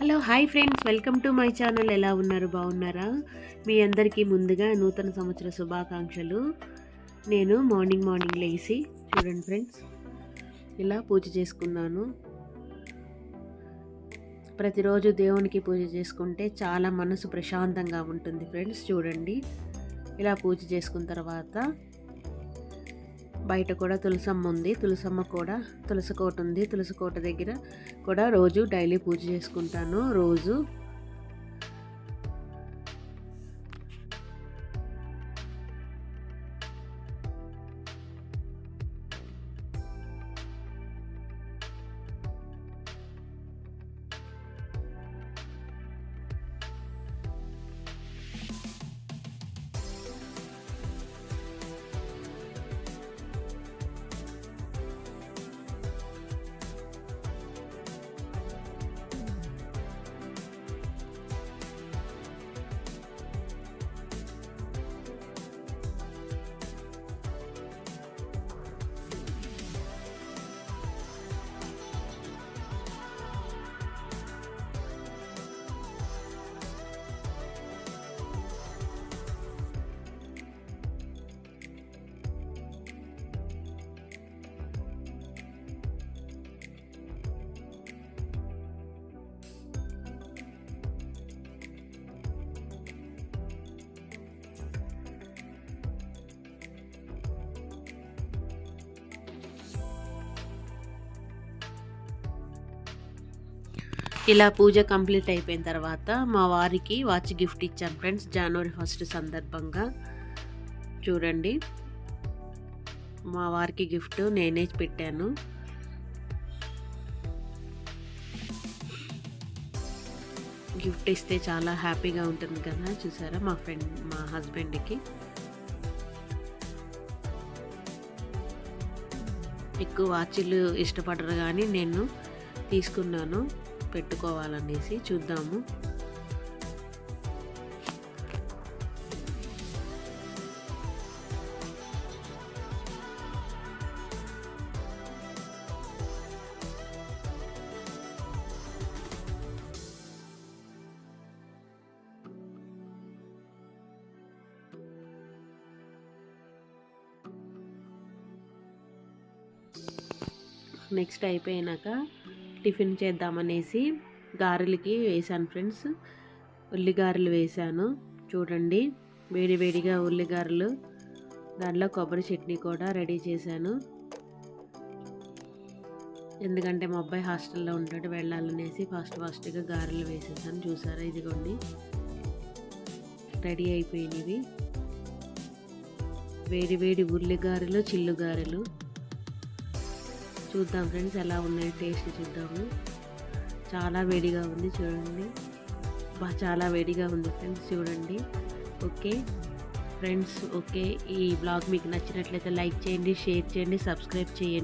Hello hi friends. Welcome to my channel. ఎలా ఉన్నారు? బాగున్నారా? మీ అందరికీ ముందుగా నూతన సంవత్సర శుభాకాంక్షలు. నేను మార్నింగ్ మార్నింగ్ లేచి చూడండి ఫ్రెండ్స్ ఇలా పూజ చేసుకున్నాను. ప్రతిరోజు దేవునికి పూజ చేసుకుంటే చాలా మనసు ప్రశాంతంగా ఉంటుంది ఫ్రెండ్స్ చూడండి. ఇలా పూజ చేసుకున్న తర్వాత బయట కూడా తులసమ్మ ఉంది. తులసమ్మ కూడా తులసి కోట ఉంది. తులసి కోట దగ్గర కూడా రోజు డైలీ పూజ చేసుకుంటాను. రోజు ఇలా పూజ కంప్లీట్ అయిపోయిన తర్వాత మా వారికి వాచ్ గిఫ్ట్ ఇచ్చాను ఫ్రెండ్స్ జనవరి ఫస్ట్ సందర్భంగా. చూడండి. మా వారికి గిఫ్ట్ నేనే పెట్టాను. గిఫ్ట్ ఇస్తే చాలా హ్యాపీగా ఉంటుంది కదా చూసారా? మా ఫ్రెండ్ మా హస్బెండ్కి. ఎక్కువ వాచ్లు ఇష్టపడరు కానీ నేను తీసుకున్నాను. పెట్టుకోవాలనేసి చూద్దాము. నెక్స్ట్ అయిపోయినాక టిఫిన్ చేద్దామనేసి గారెలకి వేసాను ఫ్రెండ్స్. ఉల్లిగారెలు వేసాను చూడండి వేడి వేడిగా ఉల్లిగారెలు. దాంట్లో కొబ్బరి చట్నీ కూడా రెడీ చేశాను. ఎందుకంటే మా అబ్బాయి హాస్టల్లో ఉంటాడు వెళ్ళాలనేసి ఫాస్ట్ ఫాస్ట్గా గారెలు వేసేసాను. చూసారా? ఇదిగోండి. రెడీ అయిపోయినవి. వేడి వేడి ఉల్లిగారెలు చిల్లుగారెలు. చూద్దాం ఫ్రెండ్స్ ఎలా ఉన్నాయి టేస్ట్ చూద్దాము. చాలా వేడిగా ఉంది చూడండి. బా చాలా వేడిగా ఉంది ఫ్రెండ్స్ చూడండి. Okay friends okay. ఈ బ్లాగ్ మీకు నచ్చినట్లయితే లైక్ చేయండి షేర్ చేయండి సబ్స్క్రైబ్ చేయండి.